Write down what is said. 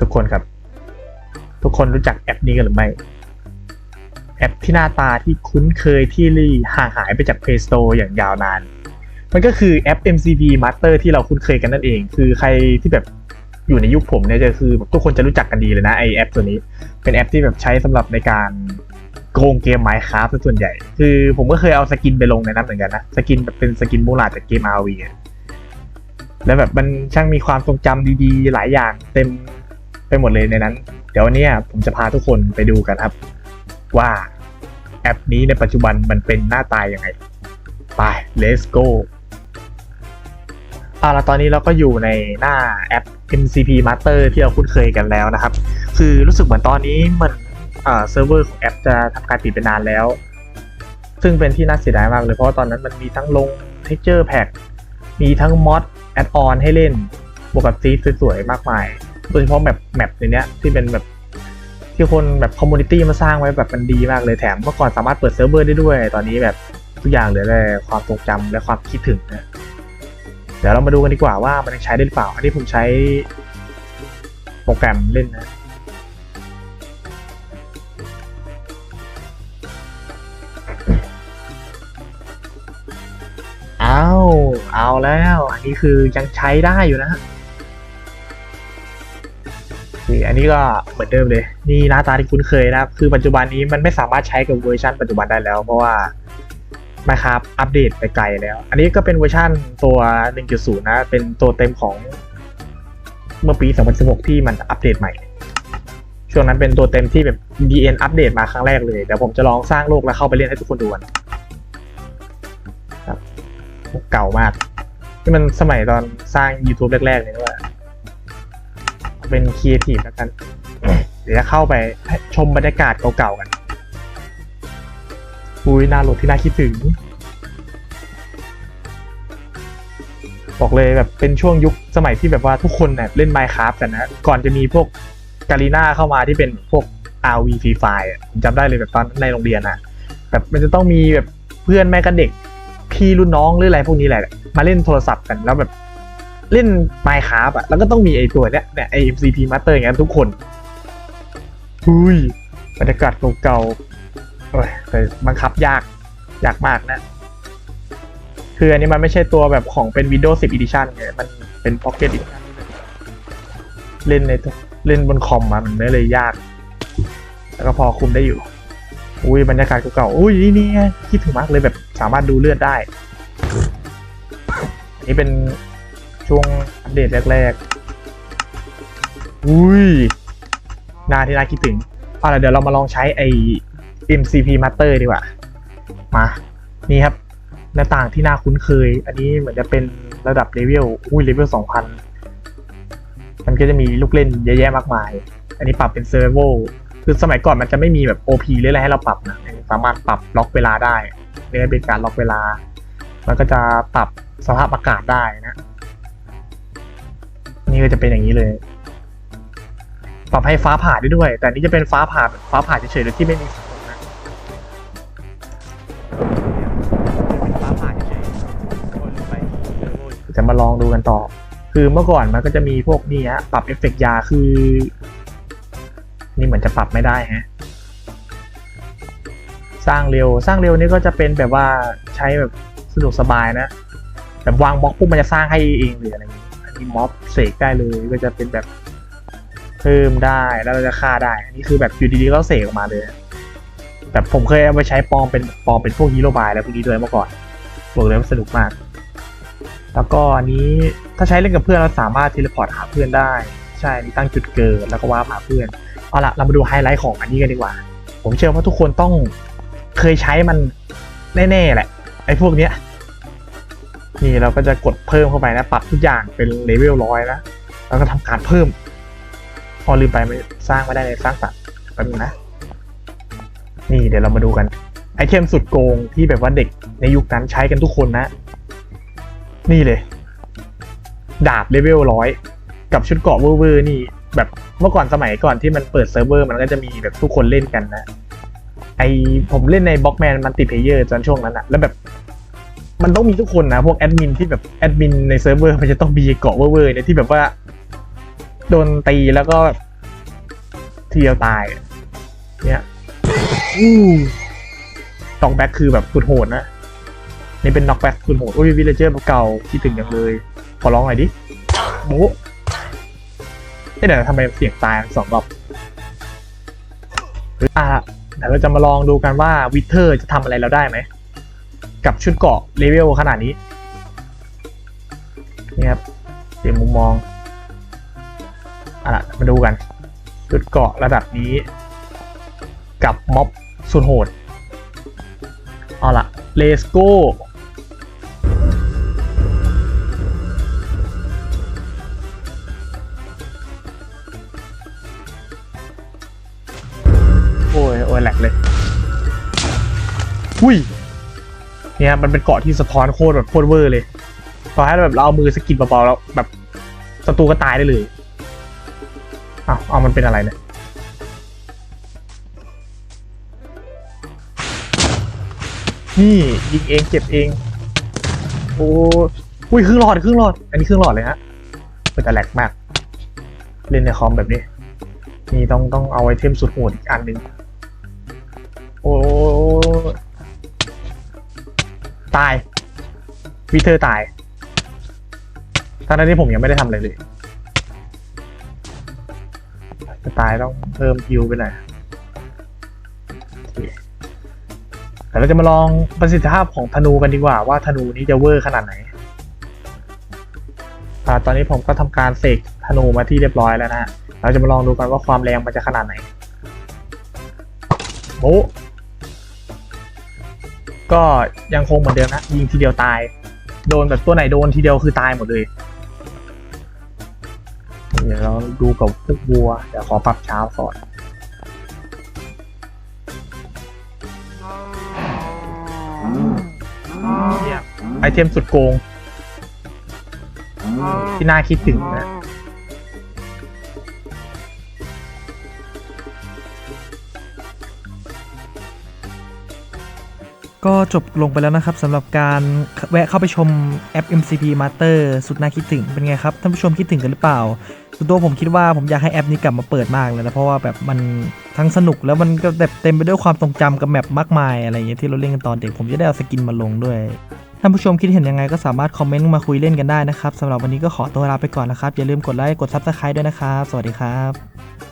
ทุกคนครับ ทุกคนรู้จักแอปนี้กันหรือไม่ แอปที่หน้าตาที่คุ้นเคยที่ลี่ห่างหายไปจาก Play Store อย่างยาวนาน มันก็คือแอป MCP Master ที่เราคุ้นเคยกันนั่นเอง คือใครที่แบบอยู่ในยุคผมเนี่ยจะคือแบบทุกคนจะรู้จักกันดีเลยนะไอแอปตัวนี้ เป็นแอปที่แบบใช้สำหรับในการโกงเกม Minecraft ซะส่วนใหญ่ คือผมก็เคยเอาสกินไปลงในนั้นเหมือนกันนะ สกินแบบเป็นสกินมูลาจากเกม RV อะแล้วแบบมันช่างมีความทรงจำดีๆ หลายอย่างเต็ม ไปหมดเลยในนั้น เดี๋ยววันนี้ผมจะพาทุกคนไปดูกันครับ ว่าแอปนี้ในปัจจุบันมันเป็นหน้าตายยังไง ไป let's go อ่าล้ตอนนี้เราก็อยู่ในหน้าแอป MCP Master ที่เราคุ้นเคยกันแล้วนะครับ คือรู้สึกเหมือนตอนนี้มันเซิร์ฟเวอร์ของแอปจะทำการปิดไปนานแล้ว ซึ่งเป็นที่น่าเสียดายมากเลยเพราะตอนนั้นมันมีทั้งลง texture pack มีทั้งมอดแอดออนให้เล่นบวกกับซีสวยๆมากมาย โดยเฉพาะแบบแมปในเนี้ยที่เป็นแบบที่คนแบบคอมมูนิตี้มาสร้างไว้แบบมันดีมากเลยแถมเมื่อก่อนสามารถเปิดเซิร์ฟเวอร์ได้ด้วย ตอนนี้แบบทุกอย่างเหลือแต่ความทรงจำและความคิดถึงนะเดี๋ยวเรามาดูกันดีกว่าว่ามันยังใช้ได้หรือเปล่า อันนี้ผมใช้โปรแกรมเล่นนะเอาเอาแล้ว อันนี้คือยังใช้ได้อยู่นะ อเคอันนี้ก็เหมือนเดิมเลย นี่หน้าตาที่คุ้นเคยนะครับ คือปัจจุบันนี้มันไม่สามารถใช้กับเวอร์ชันปัจจุบันได้แล้ว เพราะว่านะครับอัปเดตไปไกลแล้ว อันนี้ก็เป็นเวอร์ชันตัว 1.0 นะ เป็นตัวเต็มของเมื่อปี 2016 ที่มันอัปเดตใหม่ ช่วงนั้นเป็นตัวเต็มที่แบบ DN อัปเดตมาครั้งแรกเลยเดี๋ยวผมจะลองสร้างโลกแล้วเข้าไปเล่นให้ทุกคนดูกันครับเก่ามากที่มันสมัยตอนสร้าง YouTube แรกๆเลยว่า เป็นครีเอทีฟแล้วกัน เดี๋ยวจะเข้าไปชมบรรยากาศเก่าๆกัน อุ้ยน่าหลดที่น่าคิดถึง บอกเลยแบบเป็นช่วงยุคสมัยที่แบบว่าทุกคนเนี่ยเล่น Minecraft กันนะ ก่อนจะมีพวกกาลีนาเข้ามาที่เป็นพวก RV Free Fire อะจำได้เลยแบบตอนในโรงเรียนอะแบบมันจะต้องมีแบบเพื่อนแม่กับเด็กพี่รุ่นน้องหรืออะไรพวกนี้แหละ มาเล่นโทรศัพท์กันแล้วแบบ เล่น Minecraft อะแล้วก็ต้องมีไอตัวเนี้ยเนี่ยไอ MCP Master อย่างนั้นทุกคนอุ้ยบรรยากาศเก่าๆโอ้ยแต่บังคับยากยากมากนะ คืออันนี้มันไม่ใช่ตัวแบบของเป็น Windows 10 Edition ไงมันเป็น Pocket Edition เล่นในเล่นบนคอมมันไม่เลยยาก แล้วก็พอคุมได้อยู่ อุ้ยบรรยากาศเก่าๆอุ้ยนี่นี่คิดถึงมากเลยแบบสามารถดูเลือดได้อันนี้เป็น ช่วงอัปเดตแรกๆ อุ้ยนาที่น่าคิดถึงเอาล่ะเดี๋ยวเรามาลองใช้ไอ MCP Master ดีกว่า มา นี่ครับ หน้าต่างที่น่าคุ้นเคย อันนี้เหมือนจะเป็นระดับเลเวล อุ้ยเลเวล2,000มันก็จะมีลูกเล่นเยอะแยะมากมาย อันนี้ปรับเป็นเซอร์โวคือสมัยก่อนมันจะไม่มีแบบ OP หรืออะไรให้เราปรับนะสามารถปรับล็อกเวลาได้เรียกว่าเป็นการล็อกเวลา มันก็จะปรับสภาพอากาศได้นะ นี่ก็จะเป็นอย่างนี้เลย ปรับให้ฟ้าผ่าได้ด้วย แต่นี้จะเป็นฟ้าผ่าฟ้าผ่าเฉยๆโดยที่ไม่มีสต็อ้ยลืมไปจะมาลองดูกันต่อ คือเมื่อก่อนมันก็จะมีพวกนี้ฮะปรับเอฟเฟกต์ยาคือ นี่เหมือนจะปรับไม่ได้ฮะสร้างเร็วสร้างเร็วนี่ก็จะเป็นแบบว่าใช้แบบสะดวกสบายนะแบบวางบล็อกปุ๊บมันจะสร้างให้เองเลยออะไรอย่างนี้อันนี้ ม็อบเสกได้เลยก็จะเป็นแบบเพิ่มได้แล้วเราจะฆ่าได้ อันนี้คือแบบอยู่ดีๆก็เสกออกมาเลยแบบผมเคยเอาไปใช้ปลอมเป็นปลอมเป็นพวกฮีโร่บายแล้วพวกนี้ด้วยเมื่อก่อนบอกเลยว่าสนุกมาก แล้วก็อันนี้ถ้าใช้เล่นกับเพื่อนเราสามารถเทเลพอร์ตหาเพื่อนได้ ใช่นี่ตั้งจุดเกิดแล้วก็ว้าหาเพื่อนเอาละเรามาดูไฮไลท์ของอันนี้กันดีกว่า ผมเชื่อว่าทุกคนต้องเคยใช้มันแน่ๆแหละไอ้พวกเนี้ย นี่เราก็จะกดเพิ่มเข้าไปนะ ปรับทุกอย่างเป็นเลเวลร้อยนะ แล้วก็ทำการเพิ่ม พอลืมไปไมันสร้างไม่ได้ในสร้างสรรค์แป๊บนึงนะ นี่เดี๋ยวเรามาดูกัน ไอเทมสุดโกงที่แบบว่าเด็กในยุคนั้นใช้กันทุกคนนะ นี่เลย ดาบเลเวลร้อยกับชุดเกาะเวอร์นี่ แบบเมื่อก่อนสมัยก่อนที่มันเปิดเซิร์ฟเวอร์มันก็จะมีแบบทุกคนเล่นกันนะไอผมเล่นในบล็อกแมนมันติเพเยอร์ตอนช่วงนั้นอะแล้วแบบ มันต้องมีทุกคนนะพวกแอดมินที่แบบแอดมินในเซิร์ฟเวอร์มันจะต้องมีเกาะเวอร์ๆเนี่ยที่แบบว่าโดนตีแล้วก็ทีเดียวตายเนี่ยอู้น็อกแบ็กคือแบบสุดโหดนะนี่เป็นน็อกแบ็กสุดโหดโอ้ยวิลเลเจอร์เก่าคิดถึงอย่างเลย ขอร้องหน่อยดิโบ๊ะเอ๊ะเดี๋ยวทำไมเสียงตายสองรอบหรืออะเดี๋ยวเราจะมาลองดูกันว่าวิเทอร์จะทำอะไรเราได้ไหม กับชุดเกาะเลเวลขนาดนี้นี่ครับเปลี่ยนมุมมองอะมาดูกัน ชุดเกาะระดับนี้ กับม็อบสุดโหดเอาล่ะเลสโก้โอ้ย โอ้ยแหลกเลย อุ้ย เนี่ยมันเป็นเกาะที่สะท้อนโคตรแบบโคตรเวอร์เลยตอให้แบบเราเอามือสะกิดเบาๆแล้วแบบศัตรูก็ตายได้เลยอ้าวเอามันเป็นอะไรเนี่ยนี่ยิงเองเจ็บเอง โอ้อุ้ยครึ่งหลอดครึ่งหลอด อันนี้ครึ่งหลอดเลยฮะเป็นแต่แหลกมาก เล่นในคอมแบบนี้ นี่ต้องต้องเอาไอเทมสุดโหดอีกอันหนึ่งโอ้ วิเทอร์ตายทั้งนั้นที่ผมยังไม่ได้ทำอะไรเลย จะตายต้องเพิ่มฮิวไปหน่อยแต่เราจะมาลองประสิทธิภาพของธนูกันดีกว่า ว่าธนูนี้จะเวอร์ขนาดไหนอ่าตอนนี้ผมก็ทำการเสกธนูมาที่เรียบร้อยแล้วนะฮะ เราจะมาลองดูกันว่าความแรงมันจะขนาดไหนโอ้ก็ยังคงเหมือนเดิมนะ ยิงทีเดียวตาย โดนแบบตัวไหนโดนทีเดียวคือตายหมดเลย เดี๋ยวเราดูกับพวกวัวเดี๋ยวขอปรับเช้าก่อนเนี่ยไอเทมสุดโกง ที่น่าคิดถึงนะ ก็จบลงไปแล้วนะครับสำหรับการแวะเข้าไปชมแอป MCP Master สุดน่าคิดถึงเป็นไงครับ ท่านผู้ชมคิดถึงกันหรือเปล่าส่วนตัวผมคิดว่าผมอยากให้แอปนี้กลับมาเปิดมากเลยนะเพราะว่าแบบมันทั้งสนุกแล้วมันก็เต็มไปด้วยความทรงจำกับแมปมากมายอะไรอย่างเงี้ยที่เราเล่นกันตอนเด็กผมจะได้เอาสกินมาลงด้วยท่านผู้ชมคิดเห็นยังไงก็สามารถคอมเมนต์มาคุยเล่นกันได้นะครับสำหรับวันนี้ก็ขอตัวลาไปก่อนนะครับอย่าลืมกดไลค์กด Subscribe ด้วยนะครับ สวัสดีครับ